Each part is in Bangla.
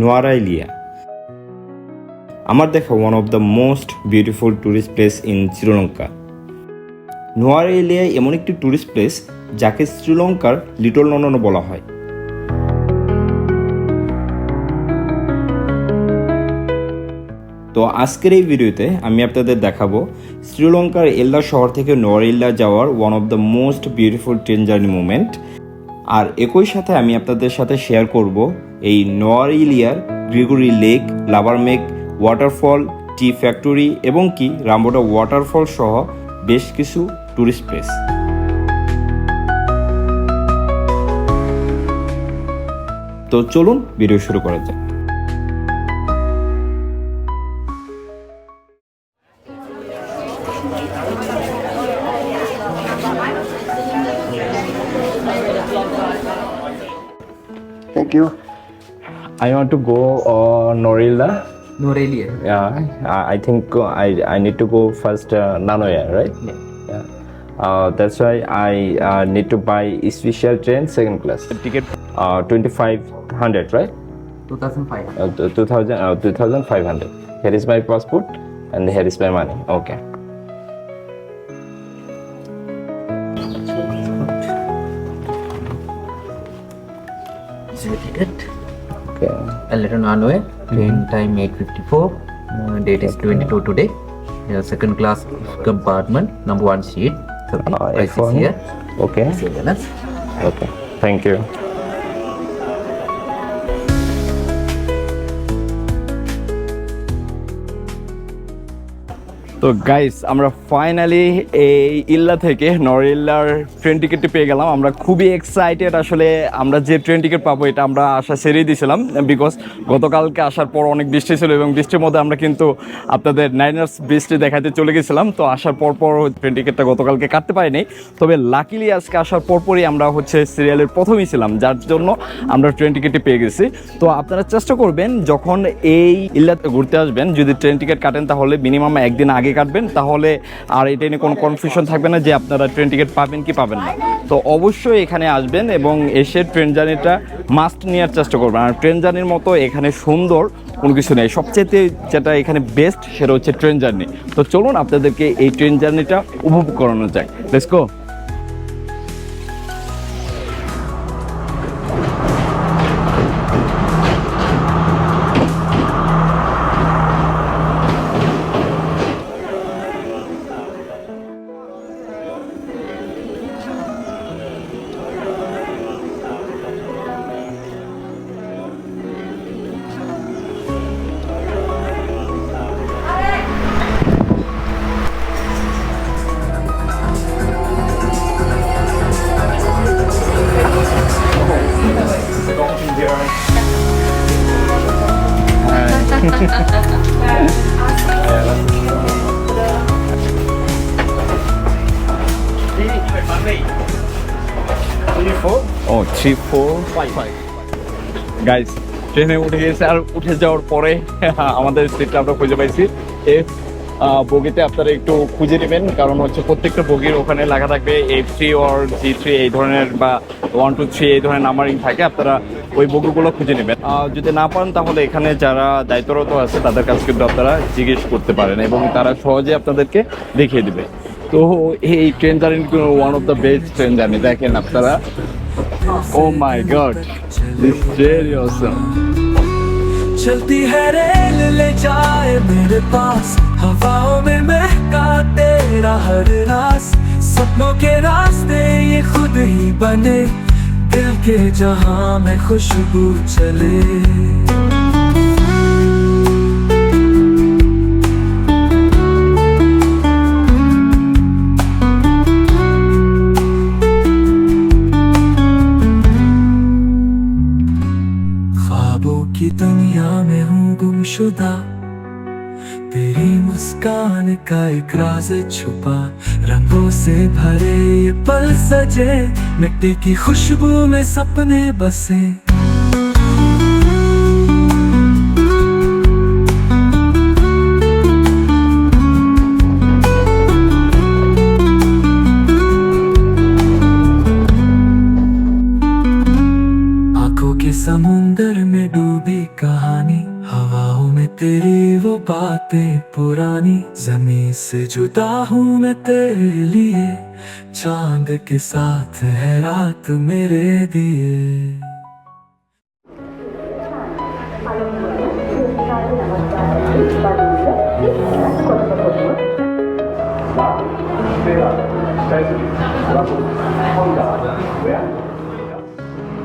নোয়ারাইলিয়া আমার দেখা one of the most beautiful tourist place in Sri Lanka Nuwara Nuwara Eliya এমন একটি ট্যুরিস্ট প্লেস যাকে শ্রীলঙ্কার লিটল লন্ডনও বলা হয়। তো আজকের এই ভিডিওতে আমি আপনাদের দেখাবো শ্রীলঙ্কার এল্লা শহর থেকে নোয়ারিল্লা যাওয়ার one of the most beautiful train journey moment আর একই সাথে আমি আপনাদের সাথে শেয়ার করব এই নোয়ারিলিয়ার গ্রিগরি লেক, লাভারমেক, ওয়াটারফল, টি ফ্যাক্টরি এবং কি রামবোটা ওয়াটারফল সহ বেশ কিছু ট্যুরিস্ট প্লেস তো চলুন ভিডিও শুরু করা যাক Thank you. I want to go uh, Norilla. Norelia. Yeah, I I think uh, I I need to go first uh, Nanoya, right? Yeah. Uh, that's why I uh, need to buy special train second class ticket. Uh, twenty five hundred, right? 2005. Uh, 2000, uh, 2500 here is my passport and here is my money okay okay A letter Nanoe. Train time 8:54. Uh, date is 22 today. Yeah, second class compartment. Number one seat. So Uh, price is F1. here. okay See the balance. okay thank you তো গাইস আমরা ফাইনালি এই ইল্লা থেকে নরিল্লার ট্রেন টিকিটটি পেয়ে গেলাম। আমরা খুবই এক্সাইটেড আসলে আমরা যে ট্রেন টিকিট পাবো এটা আমরা আশা ছেড়েই দিয়েছিলাম বিকজ গতকালকে আসার পর অনেক বৃষ্টি ছিল এবং বৃষ্টির মধ্যে আমরা কিন্তু আপনাদের নাইনার্স বৃষ্টি দেখাতে চলে গেছিলাম। তো আসার পর পর ট্রেন টিকিটটা গতকালকে কাটতে পারিনি। তবে লাকিলি আজকে আসার পরপরই আমরা হচ্ছে সিরিয়ালের প্রথমেই ছিলাম, যার জন্য আমরা ট্রেন টিকিটটি পেয়ে গেছি। তো আপনারা চেষ্টা করবেন যখন এই ইল্লাতে ঘুরতে আসবেন, যদি ট্রেন টিকিট কাটেন তাহলে মিনিমাম একদিন আগে কাটবেন, তাহলে আর এটা নিয়ে কোনো কনফিউশন থাকবে না যে আপনারা ট্রেন টিকিট পাবেন কি পাবেন না। তো অবশ্যই এখানে আসবেন এবং এসে ট্রেন জার্নিটা মাস্ট নেওয়ার চেষ্টা করবেন। আর ট্রেন জার্নির মতো এখানে সুন্দর কোনো কিছু নেই। সবচেয়ে যেটা এখানে বেস্ট সেটা হচ্ছে ট্রেন জার্নি। তো চলুন আপনাদেরকে এই ট্রেন জার্নিটা উপভোগ করানো যায় লেটস গো ট্রেনে উঠে গেছে আর উঠে যাওয়ার পরে আমাদের সিটটা আমরা খুঁজে পাইছি। এফ বগিতে আপনারা একটু খুঁজে নেবেন, কারণ হচ্ছে প্রত্যেকটা বগির ওখানে লেখা থাকবে F three or G three এই ধরনের বা ওয়ান, টু, থ্রি এই ধরনের নাম্বারিং থাকে, আপনারা ওই বগিগুলো খুঁজে নেবেন। যদি না পান তাহলে এখানে যারা দায়িত্বরত আছে তাদের কাছে কিন্তু আপনারা জিজ্ঞেস করতে পারেন এবং তারা সহজে আপনাদেরকে দেখিয়ে দেবে। তো এই train journey one of the best train journey দেখেন আপনারা। Oh my god, this is really awesome. चलती है रेल ले जाए मेरे पास। हवाओं में महका तेरा हर रास। सपनों के रास्ते ये खुद ही बने। दिल के जहाँ में खुशबू चले। गुमशुदा तेरी मुस्कान का एक राज छुपा, रंगों से भरे ये पल सजे, मिट्टी की खुशबू में सपने बसे। से जुदा हूँ मैं तेरे लिए चांद के साथ है रात मेरे दिए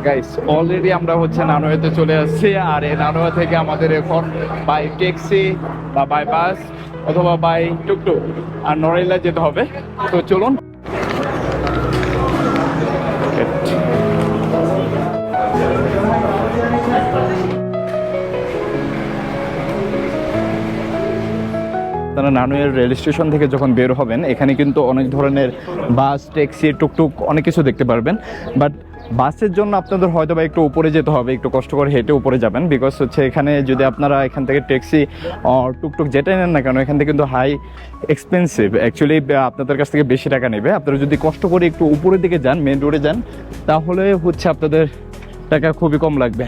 গাইস অলরেডি আমরা হচ্ছে নানোয়াতে চলে আসছি আর এই নানোয়া থেকে আমাদের এখন বাই ট্যাক্সি বা বাই বাস অথবা বাই টুকটুক আর নড়াইলা যেতে হবে। তো চলুন। নানুয়ের রেল স্টেশন থেকে যখন বের হবেন, এখানে কিন্তু অনেক ধরনের বাস, ট্যাক্সি টুকটুক অনেক কিছু দেখতে পারবেন। বাট বাসের জন্য আপনাদের হয়তো বা একটু উপরে যেতে হবে, একটু কষ্ট করে হেঁটে উপরে যাবেন। বিকজ হচ্ছে এখানে যদি আপনারা এখান থেকে ট্যাক্সি টুকটুক যেটাই নেন না কেন, এখান থেকে কিন্তু হাই এক্সপেন্সিভ অ্যাকচুয়ালি আপনাদের কাছ থেকে বেশি টাকা নেবে। আপনারা যদি কষ্ট করে একটু উপরের দিকে যান মেন রোডে যান, তাহলে হচ্ছে আপনাদের টাকা খুবই কম লাগবে।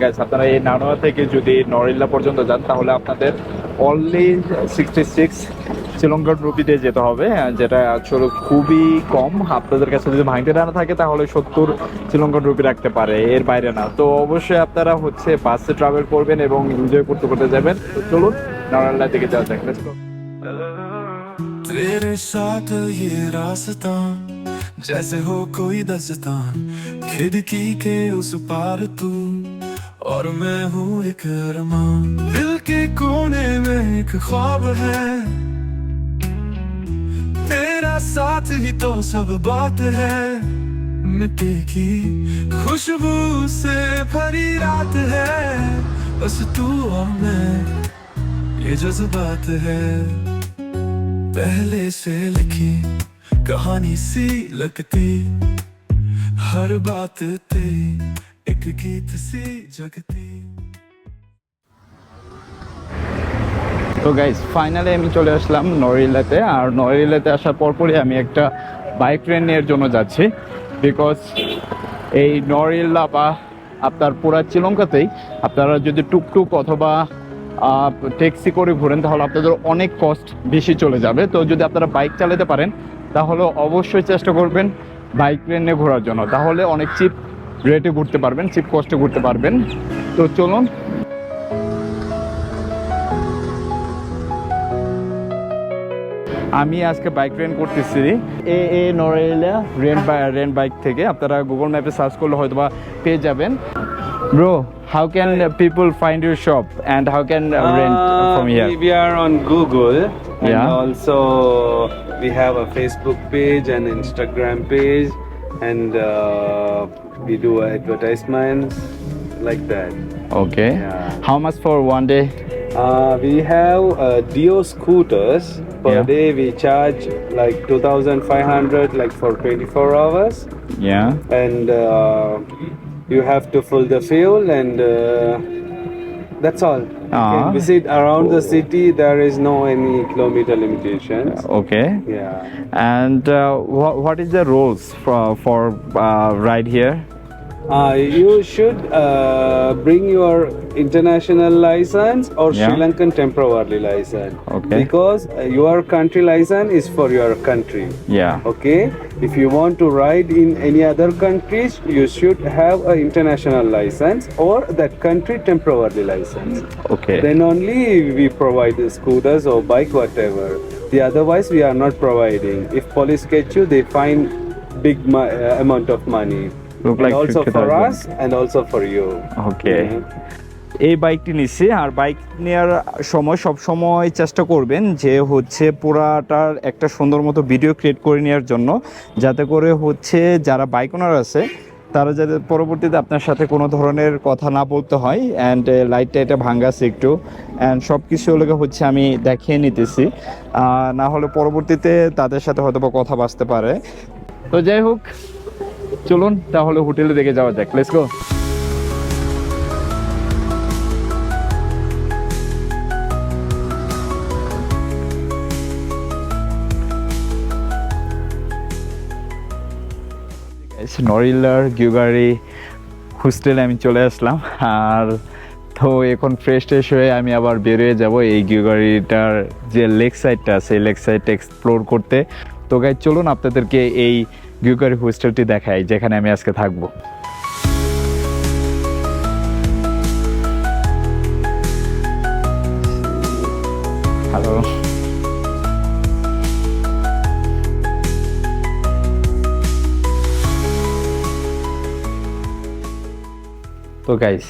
গাইস আপনারা এই নানোয়া থেকে যদি নরিল্লা পর্যন্ত যান তাহলে আপনাদের অনলি সিক্সটি সিক্স শ্রীলঙ্কার রুপিতে যেতে হবে আহ, যেটা আসলে খুবই কম আপনাদের কাছে যদি ভাঙতে না থাকে তাহলে সত্তর শ্রীলঙ্কার রুপি রাখতে পারে এর বাইরে না তো অবশ্যই আপনারা হচ্ছে বাসে ট্রাভেল করবেন এবং এনজয় করতে করতে যাবেন তো চলুন নরিল্লা দিকে যাওয়া যাক Let's go. तेरे साथ ये रास्ता जैसे हो कोई दस्तान खिड़की के उस पार तू और मैं हूँ एक अरमान दिल के कोने में एक ख्वाब है। तेरा साथ ही तो सब बात है। मिट्टी की खुशबू से भरी रात है। बस तू और मैं, ये जज्बात है। पहले से लिखी कहानी सी लगती, हर बात तेरी। एक गीत सी जगती তো গাইজ ফাইনালি আমি চলে আসলাম নরিলাতে আর নরিলাতে আসার পরপরই আমি একটা বাইক ট্রেন নেওয়ার জন্য যাচ্ছি বিকজ এই নরিল্লা বা আপনার পুরা শ্রীলঙ্কাতেই আপনারা যদি টুকটুক অথবা ট্যাক্সি করে ঘোরেন তাহলে আপনাদের অনেক কস্ট বেশি চলে যাবে তো যদি আপনারা বাইক চালাতে পারেন তাহলে অবশ্যই চেষ্টা করবেন বাইক ট্রেনে ঘোরার জন্য তাহলে অনেক চিপ রেটে ঘুরতে পারবেন চিপ কস্টে ঘুরতে পারবেন। তো চলুন। আমি আজকে বাইক রেন্ট করতেছি। এ এ নরেলা রেন্ট রেন্ট বাইক থেকে। আপনারা গুগল ম্যাপে সার্চ করলে হয়তো বা পেয়ে যাবেন। Bro how can people find your shop and how can rent Uh, from here we, we are on Google and Yeah. also we have a Facebook page and Instagram page and uh, we do advertisements like that. Okay. Yeah. How much for one day? Uh, we have uh, Dio scooters. Per yeah. day we charge like 2,500 like for 24 hours. Yeah. And uh, you have to fill the fuel and uh, that's all. Uh, visit around the city. There is no any kilometer limitations. Okay. Yeah. And uh, wh what is the rules for for uh, ride here? uh, you should uh, bring your international license or Yeah. Sri Lankan temporary license. Okay. Because uh, your country license is for your country. Yeah. Okay. If you want to ride in any other countries, you should have an international license or that country temporary license. Okay. Then only we provide the scooters or bike, whatever. The otherwise we are not providing. If police catch you, they fine big mo- uh, amount of money. Look and like also for 50,000. us and also for you. এই বাইকটি নিচ্ছি আর বাইক নেওয়ার সময় সব সময় চেষ্টা করবেন যে হচ্ছে পুরাটার একটা সুন্দর মতো ভিডিও ক্রিয়েট করে নেওয়ার জন্য। যাতে করে হচ্ছে যারা বাইক ওনার আছে তারা যাতে পরবর্তীতে আপনার সাথে কোনো ধরনের কথা না বলতে হয় অ্যান্ড লাইটটা এটা ভাঙ্গাছে একটু। অ্যান্ড সব কিছু হলে হচ্ছে আমি দেখিয়ে নিতেছি। না হলে পরবর্তীতে তাদের সাথে হয়তো কথা বাঁচতে পারে। তো যাই হোক চলুন, তাহলে হোটেলে দেখে যাওয়া যাক। লেটস গো নরিল্লার গিউগারি হোস্টেলে আমি চলে আসলাম। আর তো এখন ফ্রেশ ট্রেশ হয়ে আমি আবার বেরোয়ে যাব এই গিউগারিটার যে লেক সাইডটা, সেই লেক সাইডটা এক্সপ্লোর করতে। তো গাই চলুন আপনাদেরকে এই গিউগারি হোস্টেলটি দেখাই যেখানে আমি আজকে থাকব। হ্যালো তো গাইস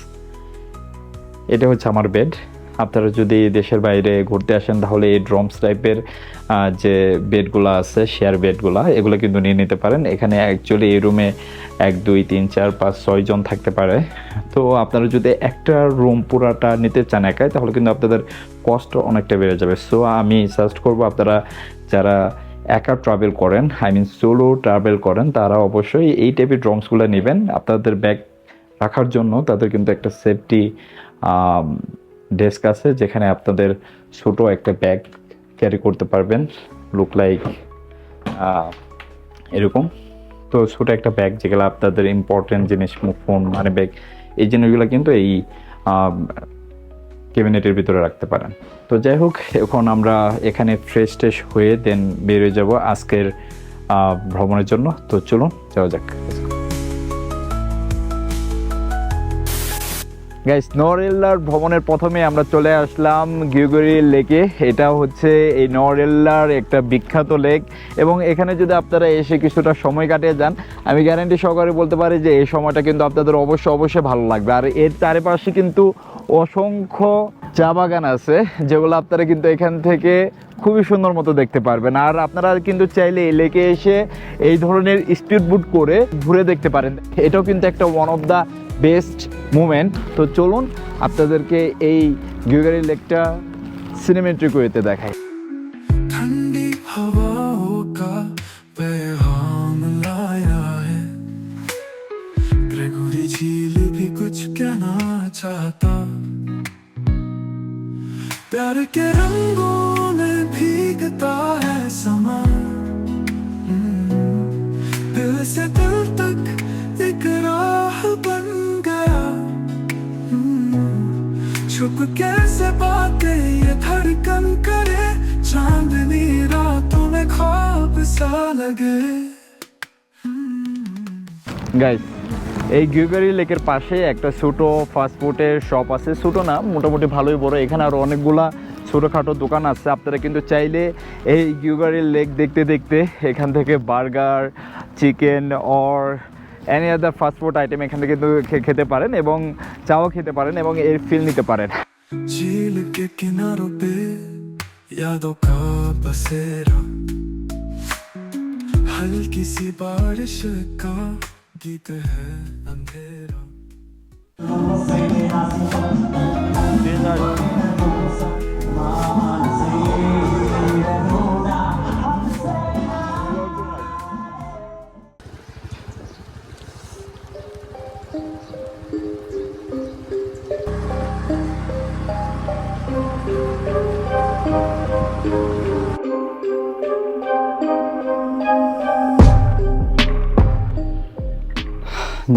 এটা হচ্ছে আমার বেড আপনারা যদি দেশের বাইরে ঘুরতে আসেন, তাহলে এই ড্রমস টাইপের যে বেডগুলো আছে, শেয়ার বেডগুলো, এগুলো কিন্তু নিয়ে নিতে পারেন। এখানে অ্যাকচুয়ালি এই রুমে এক, দুই, তিন, চার, পাঁচ, ছয় জন থাকতে পারে। তো আপনারা যদি একটা রুম পুরাটা নিতে চান একাই, তাহলে কিন্তু আপনাদের কষ্ট অনেকটা বেড়ে যাবে। সো আমি সাজেস্ট করব আপনারা যারা একা ট্রাভেল করেন আই মিন সোলো ট্রাভেল করেন, তারা অবশ্যই এই টাইপের ড্রমসগুলো নেবেন। আপনাদের ব্যাগ রাখার জন্য তাদের কিন্তু একটা সেফটি ডেস্ক আছে, যেখানে আপনাদের ছোট একটা ব্যাগ ক্যারি করতে পারবেন। লুক লাইক এরকম। তো ছোট একটা ব্যাগ যেগুলো আপনাদের ইম্পর্টেন্ট জিনিস ফোন মানে ব্যাগ এই জিনিসগুলো কিন্তু এই ক্যাবিনেটের ভিতরে রাখতে পারেন। তো যাই হোক, এখন আমরা এখানে ফ্রেশ ট্রেশ হয়ে দেন বেরিয়ে যাব আজকের ভ্রমণের জন্য। তো চলুন, যাওয়া যাক। গাইস নরেল্লার ভ্রমণের প্রথমে আমরা চলে আসলাম গিউগরি লেকে। এটা হচ্ছে এই নরেল্লার একটা বিখ্যাত লেক। এবং এখানে যদি আপনারা এসে কিছুটা সময় কাটিয়ে যান, আমি গ্যারান্টি সহকারে বলতে পারি যে এই সময়টা কিন্তু আপনাদের অবশ্যই অবশ্যই ভালো লাগবে। আর এর চারিপাশে কিন্তু অসংখ্য চা বাগান আছে, যেগুলো আপনারা কিন্তু এখান থেকে খুবই সুন্দর মতো দেখতে পারবেন। আর আপনারা কিন্তু চাইলে এই লেকে এসে এই ধরনের স্পিড বুট করে ঘুরে দেখতে পারেন। এটাও কিন্তু একটা one of the best moment তো চলুন আপনাদেরকে এই গিউগারি লেকটা সিনেমেট্রিক ওয়েতে দেখাই ठंडी हवाओं का पैगाम लाया है ग्रेगोरी झील भी कुछ कहना चाहता प्यार के रंगों में भीगता है समा हम्म, दिल से हम्म, छुप कैसे बातें ये धड़कन करे चांदनी रातों में ख्वाब सा लगे গাইস এই গিউগারি লেকের পাশে একটা ছোটো ফাস্টফুডের শপ আছে ছোটো না মোটামুটি ভালোই বড় এখানে আরও অনেকগুলা ছোটোখাটো দোকান আছে আপনারা কিন্তু চাইলে এই গিউগারি লেক দেখতে দেখতে এখান থেকে burger chicken or any other fast food item এখান থেকে কিন্তু খে- খেতে পারেন এবং চাও খেতে পারেন এবং এর ফিল নিতে পারেন झील के किनारों पे यादों का बसेरा। हल्की सी बारिश का गीत है अंधेरा।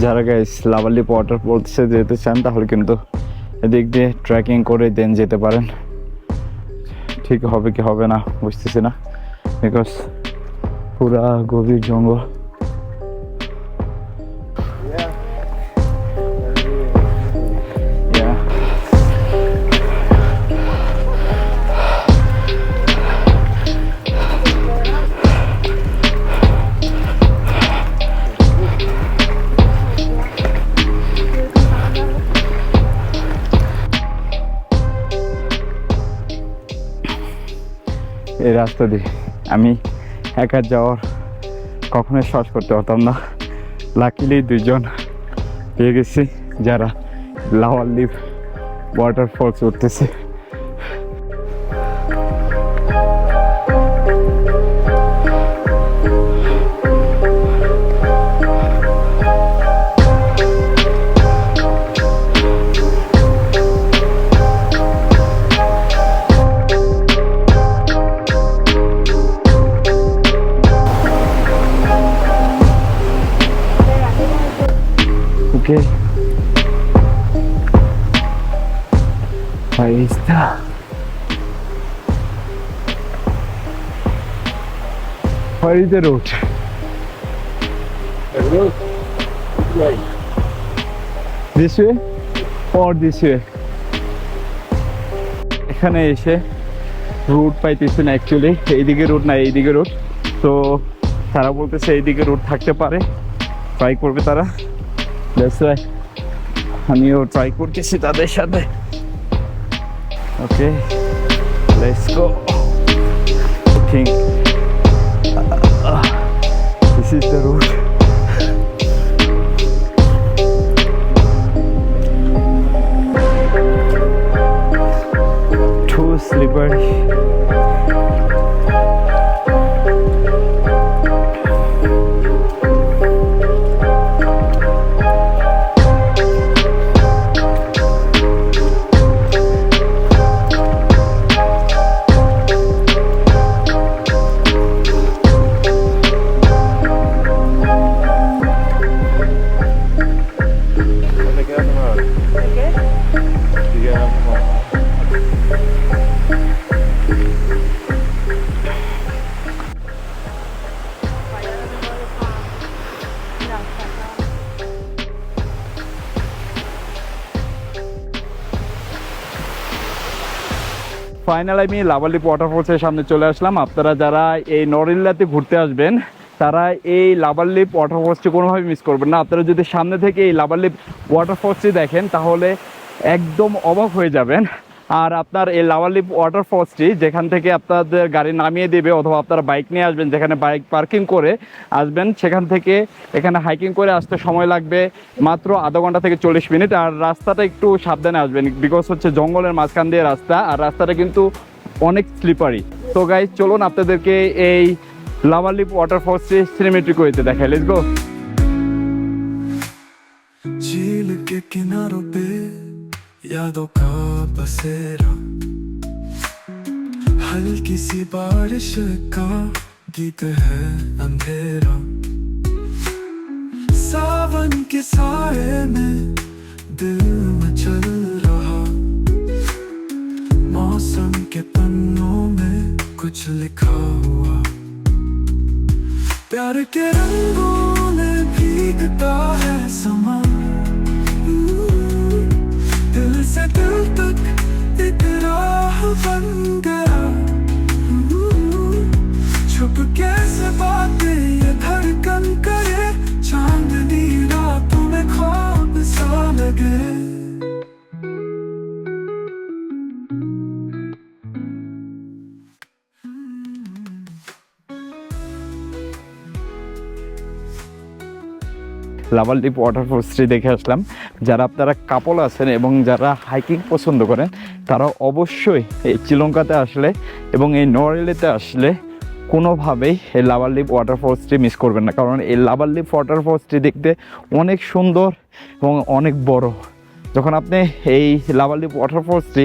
যারা গাইস লাভালি ওয়াটার ফলসে যেতে চান, তাহলে কিন্তু এদিক দিয়ে ট্রেকিং করে দেন যেতে পারেন। ঠিক হবে কি হবে না, বুঝতেছি না। বিকজ পুরা গভীর জঙ্গল। রাস্তা দিয়ে। আমি একা যাওয়ার কখনো শ্বাস করতে পারতাম না। লাকিলি দুজন পেয়ে গেছি যারা লাওয়ার লিভ ওয়াটারফলস উঠতেছে। Está. Where is the road? This way or this way? এখানে এসে রুট পাইতেছি না অ্যাকচুয়ালি এইদিকে রুট না, এইদিকে রুট তো তারা বলতেছে এইদিকে রুট থাকতে পারে ট্রাই করবে তারা ওয়াই আমিও ট্রাই করতেছি তাদের সাথে Okay, let's go. Think. Uh, uh, this is the route. slippery final আমি লাভালি ওয়াটারফলসের সামনে চলে আসলাম। আপনারা যারা এই নরিল্লাতে ঘুরতে আসবেন, তারা এই লাভারলিপ ওয়াটারফলসটি কোনোভাবে মিস করবেন না। আপনারা যদি সামনে থেকে এই লাভারলিপ ওয়াটারফলসটি দেখেন, তাহলে একদম অবাক হয়ে যাবেন। আর আপনার এই লাভারলিপ ওয়াটারফলসটি যেখান থেকে আপনাদের গাড়ি নামিয়ে দেবে অথবা আপনারা বাইক নিয়ে আসবেন যেখানে বাইক পার্কিং করে আসবেন সেখান থেকে এখানে হাইকিং করে আসতে সময় লাগবে মাত্র আধা ঘন্টা থেকে চল্লিশ মিনিট আর রাস্তাটা একটু সাবধানে আসবেন বিকজ হচ্ছে জঙ্গলের মাঝখান দিয়ে রাস্তা আর রাস্তাটা কিন্তু অনেক স্লিপারি তো গাইজ চলুন আপনাদেরকে এই লাভারলিপ ওয়াটারফলসটি সিনেমেট্রিক হইতে দেখাই লেটস গো झील के किनारों पे यादों का बसेरा हल्की सी बारिश का गीत है अंधेरा। सावन के साए में दिल मचल रहा। मौसम के पन्नों में कुछ लिखा हुआ। प्यार के रंगों में भीगता है समा 分 লাভারলিপ ওয়াটারফলসটি দেখে আসলাম। যারা আপনারা কাপল আছেন এবং যারা হাইকিং পছন্দ করেন, তারা অবশ্যই এই শ্রীলঙ্কাতে আসলে এবং এই নরেলিতে আসলে কোনোভাবেই এই লাভারলিপ ওয়াটারফলসটি মিস করবেন না। কারণ এই লাভারলিপ ওয়াটারফলসটি দেখতে অনেক সুন্দর এবং অনেক বড়। যখন আপনি এই লাভারলিপ ওয়াটারফলসটি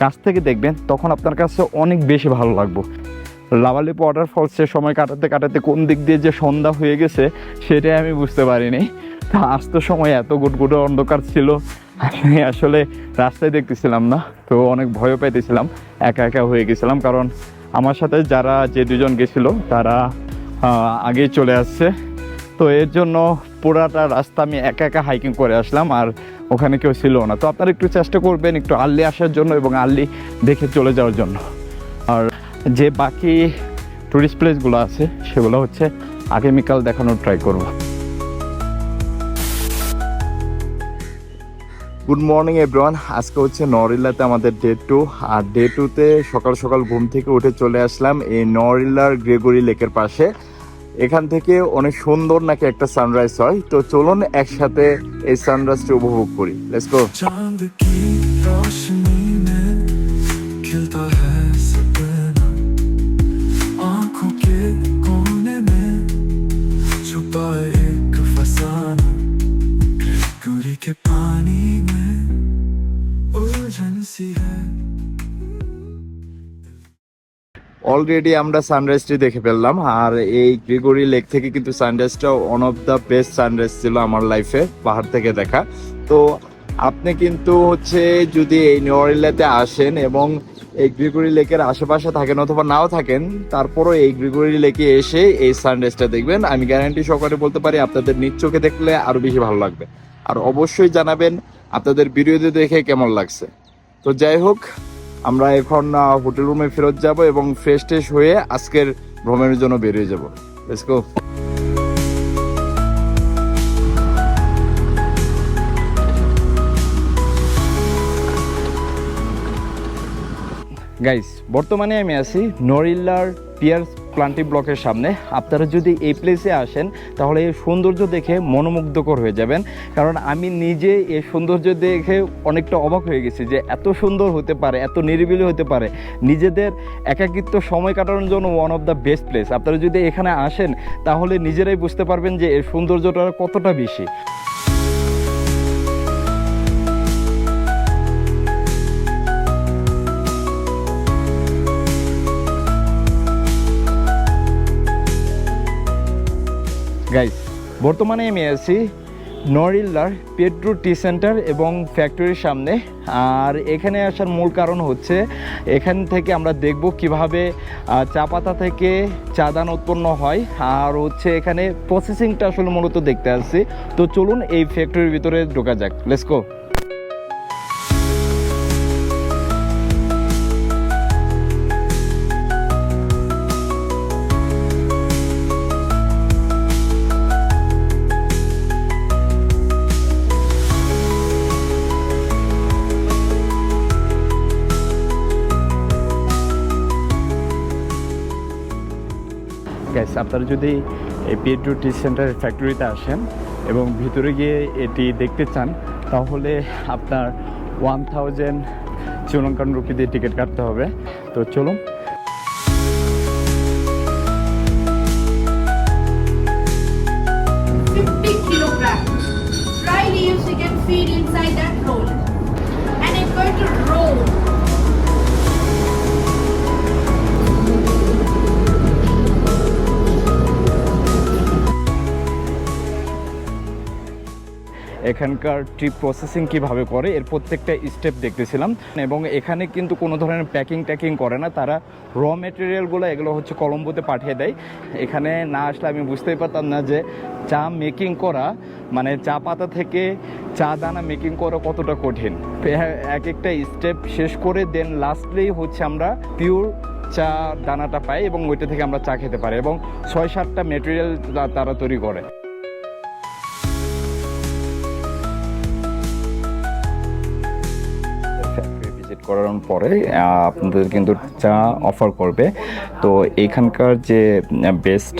কাছ থেকে দেখবেন, তখন আপনার কাছে অনেক বেশি ভালো লাগবে। লাভালিপ ওয়াটারফলসে সময় কাটাতে কাটাতে কোন দিক দিয়ে যে সন্ধ্যা হয়ে গেছে, সেটাই আমি বুঝতে পারিনি। তা আসতে সময় এত গুটগুটো অন্ধকার ছিল, আমি আসলে রাস্তায় দেখতেছিলাম না, তো অনেক ভয় পাইতেছিলাম, একা একা হয়ে গেছিলাম, কারণ আমার সাথে যারা যে দুজন গেছিল, তারা আগেই চলে আসছে। তো এর জন্য পুরাটা রাস্তা আমি একা একা হাইকিং করে আসলাম, আর ওখানে কেউ ছিল না। তো আপনারা একটু চেষ্টা করবেন একটু আর্লি আসার জন্য এবং আর্লি দেখে চলে যাওয়ার জন্য। আর যে বাকি টুরিস্ট প্লেসগুলো আছে সেগুলো হচ্ছে আগামীকাল দেখানোর ট্রাই করব। গুড মর্নিং এভরিওয়ান আজকে হচ্ছে নরিল্লাতে আমাদের ডে টু আর ডে টুতে সকাল সকাল ঘুম থেকে উঠে চলে আসলাম এই নরিল্লার গ্রেগরি লেকের পাশে। এখান থেকে অনেক সুন্দর নাকি একটা সানরাইজ হয়। তো চলুন একসাথে এই সানরাইজটি উপভোগ করি। লেটস গো অলরেডি আমরা সানরাইজটি দেখে ফেললাম, আর এই গ্রিগোরি লেক থেকে কিন্তু সানরাইজটা one of the best sunrise ছিল আমার লাইফে পাহাড় থেকে দেখা। তো আপনি কিন্তু হচ্ছে যদি এই নিউরিলাতে আসেন এবং এই গ্রিগোরি লেকের আশেপাশে থাকেন অথবা নাও থাকেন, তারপরও এই গ্রিগোরি লেকে এসে এই সানরাইজটা দেখবেন। আমি গ্যারান্টি সহকারে বলতে পারি, আপনাদের নিজ চোখে দেখলে আরও বেশি ভালো লাগবে। আর অবশ্যই জানাবেন, আপনাদের ভিডিওতে দেখে কেমন লাগছে। তো যাই হোক আমরা এখন হোটেল রুমে ফেরত যাব এবং ফ্রেশ ট্রেশ হয়ে আজকের ভ্রমণের জন্য বেরিয়ে যাব। গাইস বর্তমানে আমি আছি নরিল্লার পিয়ার্স প্লান্টি ব্লকের সামনে। আপনারা যদি এই প্লেসে আসেন, তাহলে এই সৌন্দর্য দেখে মনোমুগ্ধকর হয়ে যাবেন। কারণ আমি নিজে এই সৌন্দর্য দেখে অনেকটা অবাক হয়ে গেছি যে এত সুন্দর হতে পারে, এত নিরিবিলি হতে পারে। নিজেদের একাকিত্ব সময় কাটানোর জন্য one of the best place আপনারা যদি এখানে আসেন, তাহলে নিজেরাই বুঝতে পারবেন যে এর সৌন্দর্যটা কতটা বেশি। গাইস বর্তমানে আমি আছি নরিল্লার পেট্রো টি সেন্টার এবং ফ্যাক্টরির সামনে। আর এখানে আসার মূল কারণ হচ্ছে এখান থেকে আমরা দেখব কীভাবে চা পাতা থেকে চা দান উৎপন্ন হয়। আর হচ্ছে এখানে প্রসেসিংটা আসলে মূলত দেখতে আসছি। তো চলুন এই ফ্যাক্টরির ভিতরে ঢোকা যাক। লেটস আপনারা যদি এই পেট্রো টি সেন্টার ফ্যাক্টরিতে আসেন এবং ভিতরে গিয়ে এটি দেখতে চান, তাহলে আপনার ওয়ান থাউজেন্ড শ্রীলঙ্কান রুপি দিয়ে টিকিট কাটতে হবে। তো চলুন। 50 leaves you can feed inside that roll. এখানকার টি প্রসেসিং কীভাবে করে, এর প্রত্যেকটা স্টেপ দেখতেছিলাম। এবং এখানে কিন্তু কোনো ধরনের প্যাকিং ট্যাকিং করে না, তারা র মেটেরিয়ালগুলো এগুলো হচ্ছে কলম্বোতে পাঠিয়ে দেয়। এখানে না আসলে আমি বুঝতেই পারতাম না যে চা মেকিং করা মানে চা পাতা থেকে চা দানা মেকিং করা কতটা কঠিন। এক একটা স্টেপ শেষ করে দেন লাস্টলি হচ্ছে আমরা পিওর চা দানাটা পাই এবং ওইটা থেকে আমরা চা খেতে পারি এবং ছয় সাতটা মেটেরিয়াল তারা তৈরি করে। করার পরে আপনাদের কিন্তু চা অফার করবে তো এখানকার যে বেস্ট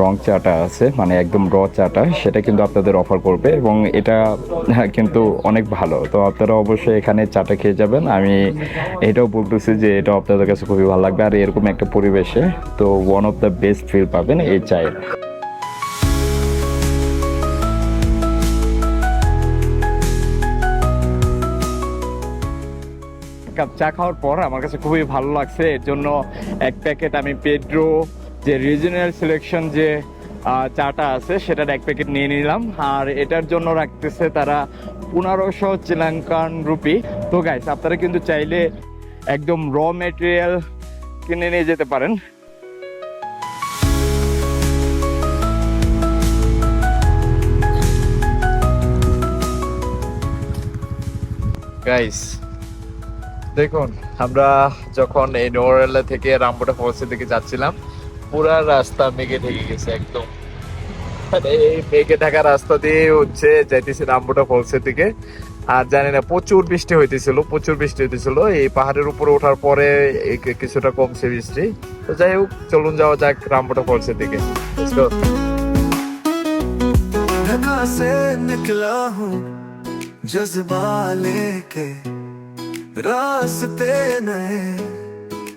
রং চাটা আছে মানে একদম র চাটা সেটা কিন্তু আপনাদের অফার করবে এবং এটা হ্যাঁ, কিন্তু অনেক ভালো। তো আপনারা অবশ্যই এখানে চাটা খেয়ে যাবেন। আমি এটাও বলতেছি যে এটা আপনাদের কাছে খুবই ভালো লাগবে। আর এরকম একটা পরিবেশে তো one of the best feel পাবেন এই চায়ের। কাপ চা খাওয়ার পর আমার কাছে খুবই ভালো লাগছে। এর জন্য এক প্যাকেট আমি পেড্রো, যে রিজনাল সিলেকশন যে চাটা আছে, সেটার এক প্যাকেট নিয়ে নিলাম। আর এটার জন্য রাখতেছে তারা পনেরোশো শ্রীলঙ্কান রুপি। তো গাইস আপনারা কিন্তু চাইলে একদম র মেটেরিয়াল কিনে নিয়ে যেতে পারেন। গাইস দেখুন আমরা যখন এই নোয়ারেলা থেকে রামবোটা ফলসের দিকে যাচ্ছিলাম পুরা রাস্তা মেঘে ঢেকে গেছে একদম মানে এই মেঘে ঢাকা রাস্তা দিয়ে হচ্ছে যাইতেছি রামবোটা ফলসের দিকে আর জানি না প্রচুর বৃষ্টি হইতেছিল প্রচুর বৃষ্টি হইতেছিল এই পাহাড়ের উপরে ওঠার পরে এই কি- কিছুটা কমছে বৃষ্টি তো যাই হোক চলুন যাওয়া যাক রামবোটা ফলসের দিকে Let's go. ढका से निकला हूँ जज्बा लेके रास्ते नए,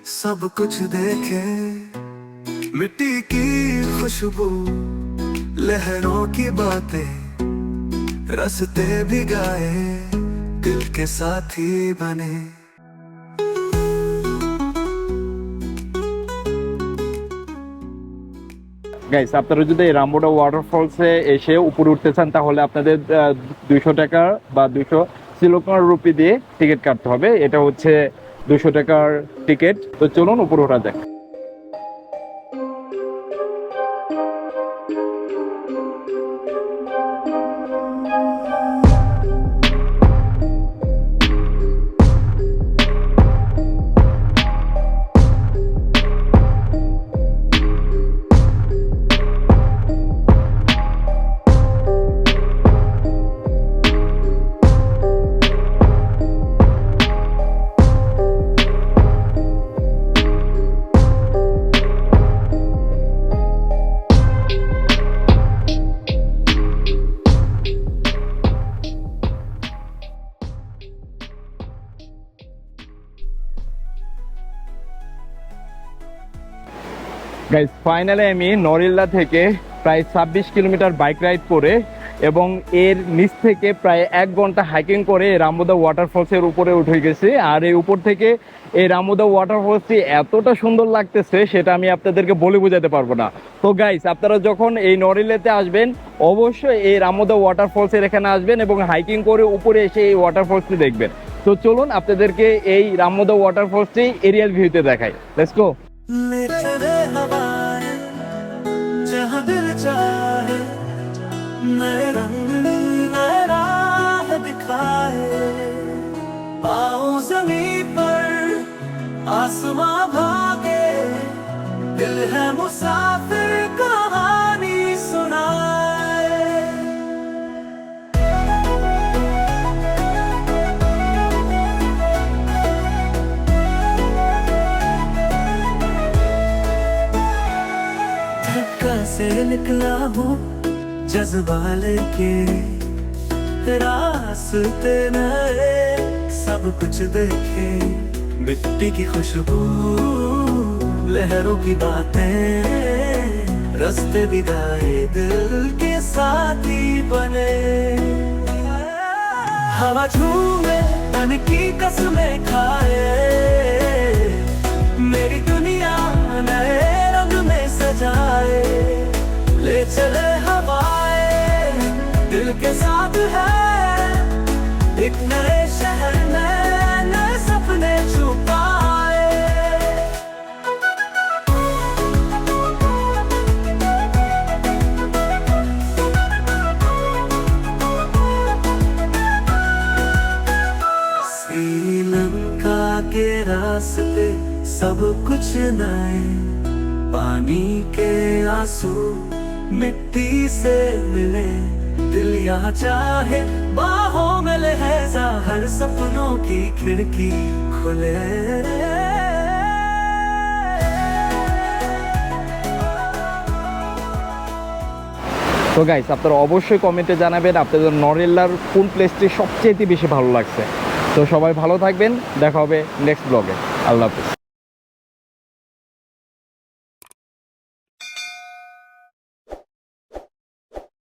सब कुछ देखे। मिट्टी की खुशबू, लहरों की बातें, रास्ते भी गाए, दिल के साथी बने। গাইস আপনারা যদি এই রামবোডা ওয়াটারফলসে এসে উপরে উঠতে চান, তাহলে আপনাদের দুইশো টাকা বা দুইশো শ্রীলঙ্কার রুপি দিয়ে টিকিট কাটতে হবে। এটা হচ্ছে দুশো টাকার টিকিট। তো চলুন উপর ওঠা যাক গাইস ফাইনালি আমি নরিল্লা থেকে প্রায় ছাব্বিশ কিলোমিটার বাইক রাইড করে এবং এর নিচ থেকে প্রায় এক ঘণ্টা হাইকিং করে রামোদা ওয়াটারফলসের উপরে উঠে গেছি। আর এই উপর থেকে এই রামোদা ওয়াটারফলসটি এতটা সুন্দর লাগতেছে, সেটা আমি আপনাদেরকে বলে বোঝাতে পারব না। তো গাইস আপনারা যখন এই নরিলেতে আসবেন, অবশ্যই এই রামোদা ওয়াটারফলসের এখানে আসবেন এবং হাইকিং করে উপরে এসে এই ওয়াটারফলসটি দেখবেন। তো চলুন আপনাদেরকে এই রামোদা ওয়াটারফলসটি এরিয়াল ভিউতে দেখাই। লেটস গো नए रंग नए राह दिखाए। आओ ज़मीन पर आसमां भागे। दिल है मुसाफिर कहानी सुनाए। धक्का से निकला हूँ। जज्बा लेके रास्ते नए, सब कुछ देखे। मिट्टी की खुशबू, लहरों की बातें, रास्ते बिगाए दिल के साथी बने। हवा झूमे तन की कसमें खाए। मेरी दुनिया नए रंग में सजाए। ले चले हवाएँ के साथ है। एक नए शहर में नए सपने छुपाए। श्रीलंका के रास्ते सब कुछ नए। पानी के आँसू मिट्टी से मिले। दिल यहाँ चाहे बाहों में लहजा हर सपनों की खिड़की खुले তো গাইস আপনারা অবশ্যই কমেন্টে জানাবেন আপনাদের নরেল্লার কোন প্লেসটি সবচেয়ে বেশি ভালো লাগছে তো সবাই ভালো থাকবেন দেখা হবে নেক্সট ব্লগে আল্লাহ হাফিজ